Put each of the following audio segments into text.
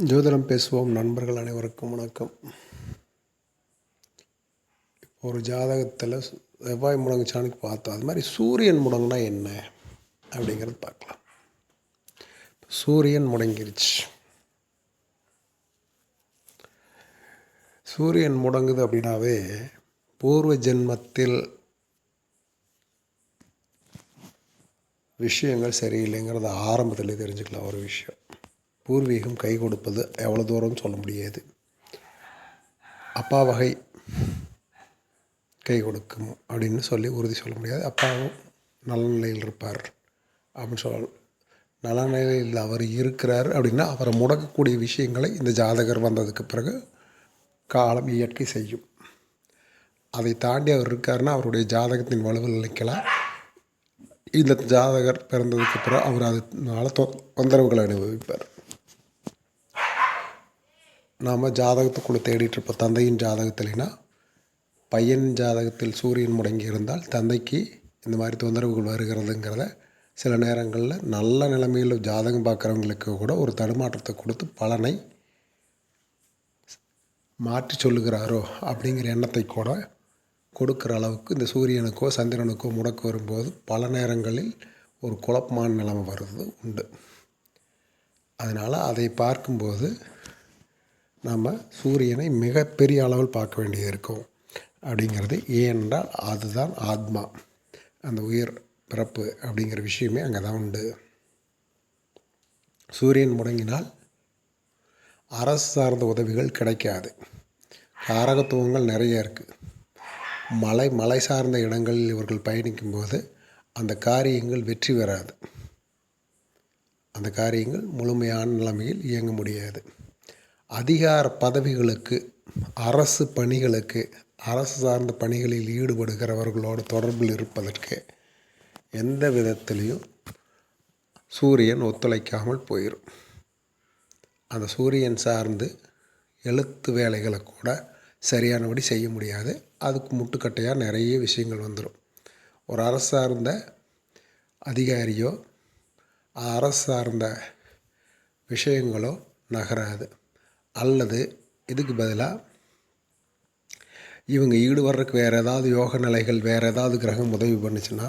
ஜோதிடம் பேசுவோம். நண்பர்கள் அனைவருக்கும் வணக்கம். ஒரு ஜாதகத்தில் செவ்வாய் முடங்குச்சானுக்கு பார்த்தோம். அது மாதிரி சூரியன் முடங்குனா என்ன அப்படிங்கிறது பார்க்கலாம். சூரியன் முடங்கிருச்சு. சூரியன் முடங்குது அப்படின்னாவே பூர்வ ஜென்மத்தில் விஷயங்கள் சரியில்லைங்கிறத ஆரம்பத்தில் தெரிஞ்சுக்கலாம். ஒரு விஷயம். பூர்வீகம் கை கொடுப்பது எவ்வளோ தூரம் சொல்ல முடியாது. அப்பா வகை கை கொடுக்கும் அப்படின்னு சொல்லி உறுதி சொல்ல முடியாது. அப்பாவும் நல்ல நிலையில் இருப்பார் அப்படின்னு சொல்ல நல்ல நிலையில் அவர் இருக்கிறார் அப்படின்னா அவரை முடக்கக்கூடிய விஷயங்களை இந்த ஜாதகர் வந்ததுக்கு பிறகு காலம் இயற்கை செய்யும். அதை தாண்டி அவர் இருக்காருன்னா அவருடைய ஜாதகத்தின் வலுவில் நிற்கலாம் இந்த ஜாதகர் பிறந்ததுக்கு பிறகு அவர் அதனால தொ தொந்தரவுகளை அனுபவிப்பார். நாம் ஜாதகத்துக்குள்ளே தேடிட்டுருப்போம் தந்தையின் ஜாதகத்தில்னா பையன் ஜாதகத்தில் சூரியன் முடங்கி இருந்தால் தந்தைக்கு இந்த மாதிரி தொந்தரவுகள் வருகிறதுங்கிறத சில நேரங்களில் நல்ல நிலைமையில் ஜாதகம் பார்க்குறவங்களுக்கு கூட ஒரு தடுமாற்றத்தை கொடுத்து பலனை மாற்றி சொல்லுகிறாரோ அப்படிங்கிற எண்ணத்தை கூட கொடுக்குற அளவுக்கு இந்த சூரியனுக்கோ சந்திரனுக்கோ முடக்கு வரும்போது பல நேரங்களில் ஒரு குழப்பமான நிலைமை வருவது உண்டு. அதனால் அதை பார்க்கும்போது நம்ம சூரியனை மிகப்பெரிய அளவில் பார்க்க வேண்டியது இருக்கும். அப்படிங்கிறது ஏனென்றால் அதுதான் ஆத்மா. அந்த உயிர் பிறப்பு அப்படிங்கிற விஷயமே அங்கே தான் உண்டு. சூரியன் முடங்கினால் அரசு சார்ந்த உதவிகள் கிடைக்காது. காரகத்துவங்கள் நிறைய இருக்குது மலை மலை சார்ந்த இடங்களில் இவர்கள் பயணிக்கும்போது அந்த காரியங்கள் வெற்றி பெறாது. அந்த காரியங்கள் முழுமையான நிலைமையில் இயங்க முடியாது. அதிகார பதவிகளுக்கு அரசு பணிகளுக்கு அரசு சார்ந்த பணிகளில் ஈடுபடுகிறவர்களோடு தொடர்பில் இருப்பதற்கு எந்த விதத்திலையும் சூரியன் ஒத்துழைக்காமல் போயிடும் அந்த சூரியன் சார்ந்து எழுத்து வேலைகளை கூட சரியானபடி செய்ய முடியாது. அதுக்கு முட்டுக்கட்டையாக நிறைய விஷயங்கள் வந்துடும் ஒரு அரசு சார்ந்த அதிகாரியோ அரசு சார்ந்த விஷயங்களோ நகராது. அல்லது இதுக்கு பதிலாக இவங்க ஈடுபடுறதுக்கு வேறு ஏதாவது யோக நிலைகள் வேறு ஏதாவது கிரகம் உதவி பண்ணுச்சுன்னா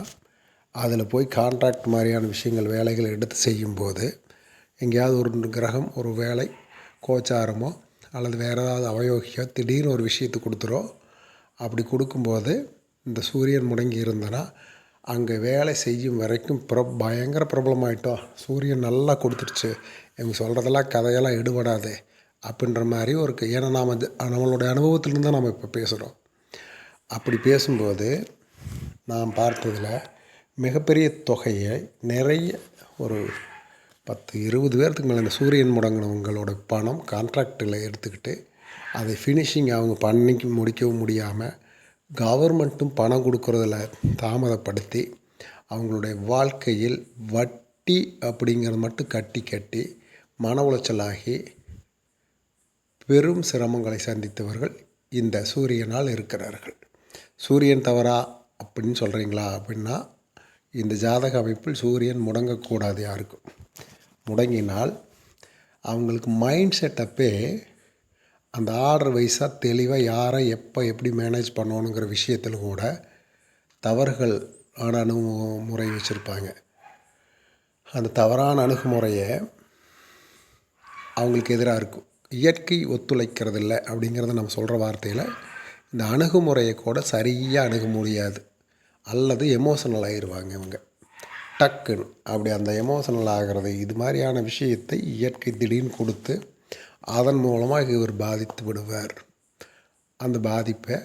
அதில் போய் கான்ட்ராக்ட் மாதிரியான விஷயங்கள் வேலைகள் எடுத்து செய்யும்போது எங்கேயாவது ஒரு கிரகம் ஒரு வேலை கோச்சாரமோ அல்லது வேறு ஏதாவது அவயோகியோ திடீர்னு ஒரு விஷயத்தை கொடுத்துரும் அப்படி கொடுக்கும்போது இந்த சூரியன் முடங்கி இருந்தனா அங்கே வேலை செய்யும் வரைக்கும் ப்ர பயங்கர ப்ராப்ளம் ஆகிட்டோம் சூரியன் நல்லா கொடுத்துருச்சு இவங்க சொல்கிறதெல்லாம் கதையெல்லாம் எடுபடாது அப்படின்ற மாதிரி ஒரு ஏன்னா நாம் நம்மளுடைய அனுபவத்திலேருந்து தான் நம்ம இப்போ பேசுகிறோம் அப்படி பேசும்போது நாம் பார்த்ததில் மிகப்பெரிய தொகையை நிறைய ஒரு பத்து இருபது பேர்த்துக்கு மேலே இந்த சூரியன் முடங்கினவங்களோட பணம் கான்ட்ராக்டில் எடுத்துக்கிட்டு அதை ஃபினிஷிங் அவங்க பண்ணிக்க முடிக்கவும் முடியாமல் கவர்மெண்ட்டும் பணம் கொடுக்குறதில் தாமதப்படுத்தி அவங்களுடைய வாழ்க்கையில் வட்டி அப்படிங்கிறது மட்டும் கட்டி கட்டி மன உளைச்சலாகி பெரும் சிரமங்களை சந்தித்தவர்கள் இந்த சூரியனால் இருக்கிறார்கள். சூரியன் தவறா அப்படின்னு சொல்கிறீங்களா அப்படின்னா இந்த ஜாதக அமைப்பில் சூரியன் முடங்கக்கூடாது யாருக்கும். முடங்கினால் அவங்களுக்கு மைண்ட் செட்டப்பே அந்த ஆர்டர் வைஸாக தெளிவாக யாரை எப்போ எப்படி மேனேஜ் பண்ணணுங்கிற விஷயத்தில் கூட தவறுகள் ஆன அணுகுமுறை வச்சுருப்பாங்க. அந்த தவறான அணுகுமுறையை அவங்களுக்கு எதிராக இருக்கும். இயற்கை ஒத்துழைக்கிறதில்ல அப்படிங்கிறத நம்ம சொல்கிற வார்த்தையில் இந்த அணுகுமுறையை கூட சரியாக அணுக முடியாது. அல்லது எமோஷனல் ஆயிடுவாங்க இவங்க. டக்குன்னு அப்படி அந்த எமோஷனல் ஆகிறது இது மாதிரியான விஷயத்தை இயற்கை திடீர்னு கொடுத்து அதன் மூலமாக இவர் பாதித்து விடுவார். அந்த பாதிப்பை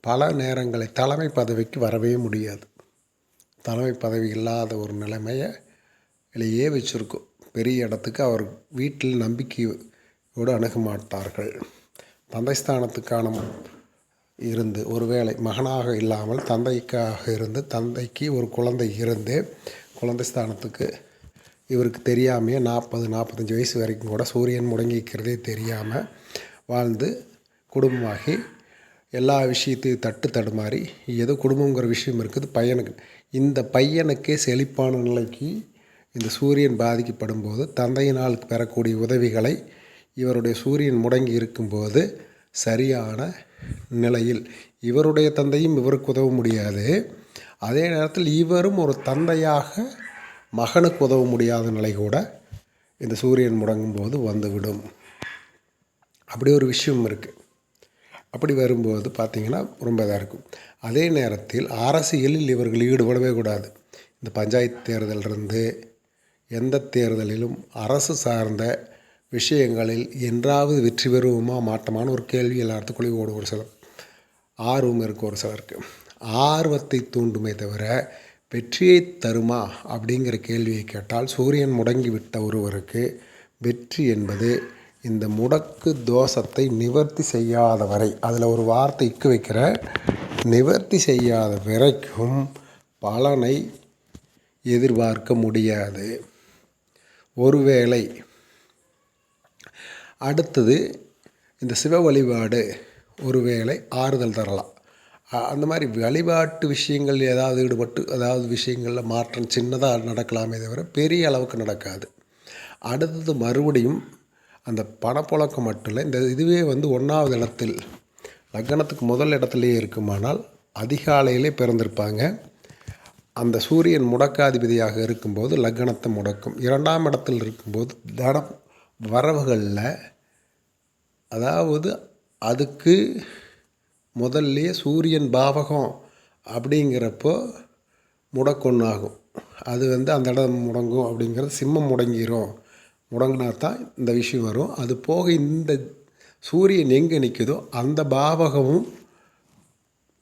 பல நேரங்களை தலைமை பதவிக்கு வரவே முடியாது. தலைமை பதவி இல்லாத ஒரு நிலைமையை வெளியே வச்சுருக்கோம். பெரிய இடத்துக்கு அவர் வீட்டில் நம்பிக்கையோடு அணுக மாட்டார்கள் தந்தைஸ்தானத்துக்கான இருந்து ஒருவேளை மகனாக இல்லாமல் தந்தைக்காக இருந்து தந்தைக்கு ஒரு குழந்தை இருந்து குழந்தை ஸ்தானத்துக்கு இவருக்கு தெரியாமையே நாற்பது நாற்பத்தஞ்சு வயசு வரைக்கும் கூட சூரியன் முடங்கிக்கிறதே தெரியாமல் வாழ்ந்து குடும்பமாகி எல்லா விஷயத்தையும் தட்டு தடுமாறி ஏதோ குடும்பங்கிற விஷயம் இருக்குது பையனுக்கு. இந்த பையனுக்கே செழிப்பான நிலைக்கு இந்த சூரியன் பாதிக்கப்படும் போது தந்தையினால் பெறக்கூடிய உதவிகளை இவருடைய சூரியன் முடங்கி இருக்கும்போது சரியான நிலையில் இவருடைய தந்தையும் இவருக்கு உதவ முடியாது. அதே நேரத்தில் இவரும் ஒரு தந்தையாக மகனுக்கு உதவ முடியாத நிலை கூட இந்த சூரியன் முடங்கும் போது வந்துவிடும். அப்படி ஒரு விஷயம் இருக்குது அப்படி வரும்போது பார்த்திங்கன்னா ரொம்ப இதாக இருக்கும். அதே நேரத்தில் அரசியலில் இவர்கள் ஈடுபடவே கூடாது. இந்த பஞ்சாயத்து தேர்தலிருந்து எந்த தேர்தலிலும் அரசு சார்ந்த விஷயங்களில் என்றாவது வெற்றி பெறுவோமா? மாட்டமான ஒரு கேள்வி எல்லாத்துக்குள்ளேயும் ஓடும் ஒரு சிலர். ஆர்வம் இருக்கும் ஒரு சிலருக்கு. ஆர்வத்தை தூண்டுமே தவிர வெற்றியை தருமா? அப்படிங்கிற கேள்வியை கேட்டால் சூரியன் முடங்கி விட்ட ஒருவருக்கு வெற்றி என்பது இந்த முடக்கு தோஷத்தை நிவர்த்தி செய்யாத வரை அதில் ஒரு வார்த்தை இக்கு வைக்கிற நிவர்த்தி செய்யாத வரைக்கும் பலனை எதிர்பார்க்க முடியாது. ஒருவேளை. அடுத்தது இந்த சிவ வழிபாடு ஒருவேளை ஆறுதல் தரலாம். அந்த மாதிரி வழிபாட்டு விஷயங்கள் ஏதாவது ஈடுபட்டு அதாவது விஷயங்களில் மாற்றம் சின்னதாக நடக்கலாமே தவிர பெரிய அளவுக்கு நடக்காது. அடுத்தது மறுபடியும் அந்த பணப்புழக்கம் மட்டும் இல்லை இந்த இதுவே வந்து ஒன்றாவது இடத்தில் லக்னத்துக்கு முதல் இடத்துலையே இருக்குமானால் அதிகாலையிலே பிறந்திருப்பாங்க. அந்த சூரியன் முடக்காதிபதியாக இருக்கும்போது லக்னத்தை முடக்கும். இரண்டாம் இடத்தில் இருக்கும்போது தனம் வரவுகளில் அதாவது அதுக்கு முதல்லையே சூரியன் பாவகம் அப்படிங்கிறப்போ முடக்கொன்னாகும் அது வந்து அந்த இடம் முடங்கும் அப்படிங்கிறது சிம்மம் முடங்கிரும். முடங்கினா தான் இந்த விஷயம் வரும். அது போக இந்த சூரியன் எங்கே நிற்குதோ அந்த பாவகமும்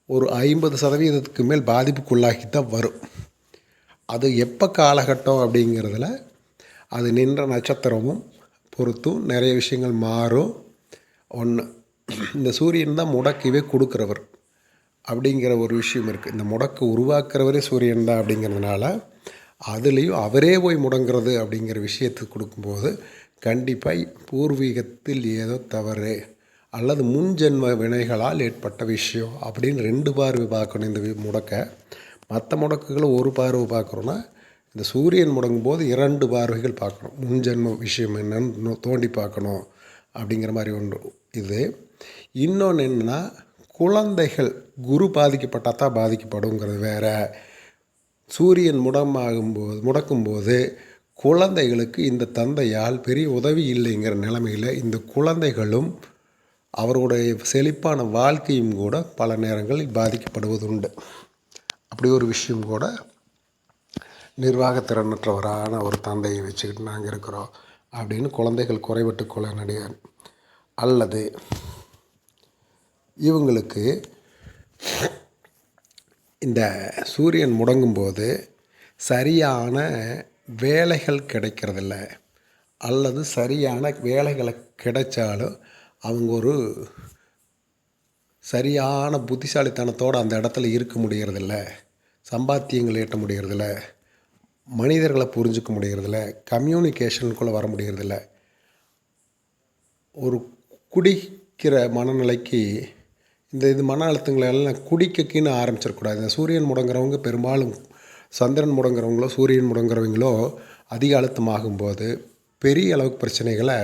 ஒரு ஐம்பது சதவீதத்துக்கு மேல் பாதிப்புக்குள்ளாகி தான் வரும். அது எப்போ காலகட்டம் அப்படிங்கிறதுல அது நின்ற நட்சத்திரமும் பொறுத்தும் நிறைய விஷயங்கள் மாறும். ஒன்று இந்த சூரியன் தான் முடக்கவே கொடுக்குறவர் அப்படிங்கிற ஒரு விஷயம் இருக்குது இந்த முடக்கு உருவாக்குறவரே சூரியன் தான் அப்படிங்கிறதுனால அதுலேயும் அவரே போய் முடங்கிறது அப்படிங்கிற விஷயத்துக்கு கொடுக்கும்போது கண்டிப்பாக பூர்வீகத்தில் ஏதோ தவறு. அல்லது முன்ஜென்ம வினைகளால் ஏற்பட்ட விஷயம் அப்படின்னு ரெண்டு பார்வை பார்க்கணும் இந்த முடக்கை முடக்க. மற்ற முடக்குகளை ஒரு பார்வை பார்க்குறோன்னா இந்த சூரியன் முடங்கும் போது இரண்டு பார்வைகள் பார்க்கணும். முன்ஜென்ம விஷயம் என்னன்னு தோண்டி பார்க்கணும் அப்படிங்கிற மாதிரி ஒன்று இது. இன்னொன்று என்னென்னா குழந்தைகள் குரு பாதிக்கப்பட்டால் தான் பாதிக்கப்படுங்கிறது வேறு. சூரியன் முடமாகும்போது முடக்கும்போது குழந்தைகளுக்கு இந்த தந்தையால் பெரிய உதவி இல்லைங்கிற நிலைமையில் இந்த குழந்தைகளும் அவருடைய செழிப்பான வாழ்க்கையும் கூட பல நேரங்களில் பாதிக்கப்படுவது உண்டு அப்படி ஒரு விஷயம் கூட நிர்வாகத்திறனற்றவரான ஒரு தந்தையை வச்சுக்கிட்டு நாங்கள் இருக்கிறோம் அப்படின்னு குழந்தைகள் குறைபட்டு கொள்ள நடிக அல்லது இவங்களுக்கு இந்த சூரியன் முடங்கும்போது சரியான வேலைகள் கிடைக்கிறதில்ல. அல்லது சரியான வேலைகளை கிடைச்சாலும் அவங்க ஒரு சரியான புத்திசாலித்தனத்தோடு அந்த இடத்துல இருக்க முடியறதில்ல சம்பாத்தியங்கள் ஈட்ட முடியறதில்ல மனிதர்களை புரிஞ்சுக்க முடிகிறதில்ல கம்யூனிகேஷனுக்குள்ளே வர முடியறதில்ல. ஒரு குடிக்கிற மனநிலைக்கு இந்த இது மன அழுத்தங்களை எல்லாம் குடிக்கக்கின்னு ஆரம்பிச்சிடக்கூடாது. இந்த சூரியன் முடங்குறவங்க பெரும்பாலும் சந்திரன் முடங்குறவங்களோ சூரியன் முடங்குறவங்களோ அதிக அழுத்தமாகும்போது பெரிய அளவுக்கு பிரச்சனைகளை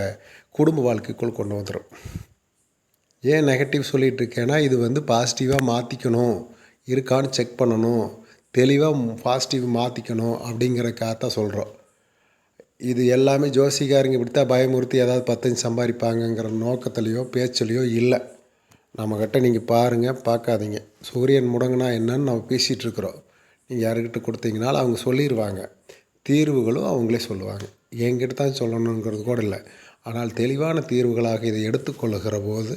குடும்ப வாழ்க்கைக்குள் கொண்டு வந்துடும் ஏன் நெகட்டிவ் சொல்லிகிட்டு இருக்கேன்னா இது வந்து பாசிட்டிவாக மாற்றிக்கணும் இருக்கான்னு செக் பண்ணணும். தெளிவாக பாசிட்டிவ் மாற்றிக்கணும் அப்படிங்கிறக்காக தான் சொல்கிறோம் இது எல்லாமே ஜோசிகாரங்க இப்படி தான் பயமுறுத்தி ஏதாவது பத்தஞ்சு சம்பாதிப்பாங்கங்கிற நோக்கத்துலேயோ பேச்சுலேயோ இல்லை. நம்மக்கிட்ட நீங்கள் பாருங்கள் பார்க்காதீங்க. சூரியன் முடங்கினா என்னன்னு நம்ம பேசிகிட்டு இருக்கிறோம். நீங்கள் யாருக்கிட்ட கொடுத்தீங்கனாலும் அவங்க சொல்லிடுவாங்க தீர்வுகளும் அவங்களே சொல்லுவாங்க. என்கிட்ட தான் சொல்லணுங்கிறது கூட இல்லை. ஆனால் தெளிவான தீர்வுகளாக இதை எடுத்துக்கொள்ளுகிற போது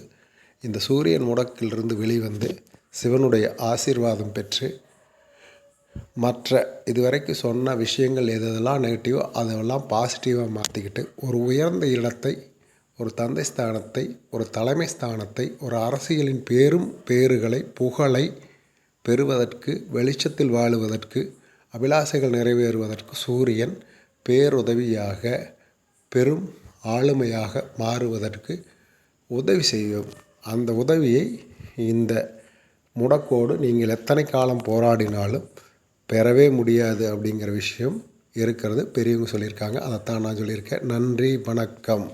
இந்த சூரியன் முடக்கிலிருந்து வெளிவந்து சிவனுடைய ஆசீர்வாதம் பெற்று மற்ற இதுவரைக்கும் சொன்ன விஷயங்கள் எதெல்லாம் நெகட்டிவோ அதெல்லாம் பாசிட்டிவாக மாற்றிக்கிட்டு ஒரு உயர்ந்த இடத்தை ஒரு தந்தை ஸ்தானத்தை ஒரு தலைமை ஸ்தானத்தை ஒரு அரசியலின் பேரும் பேறுகளை புகழை பெறுவதற்கு வெளிச்சத்தில் வாழுவதற்கு அபிலாசைகள் நிறைவேறுவதற்கு சூரியன் பேருதவியாக பெரும் ஆளுமையாக மாறுவதற்கு உதவி செய்யும். அந்த உதவியை இந்த முடக்கோடு நீங்கள் எத்தனை காலம் போராடினாலும் பெறவே முடியாது அப்படிங்கிற விஷயம் இருக்கிறது. பெரியவங்க சொல்லியிருக்காங்க. அதைத்தான் நான் சொல்லியிருக்கேன். நன்றி வணக்கம்.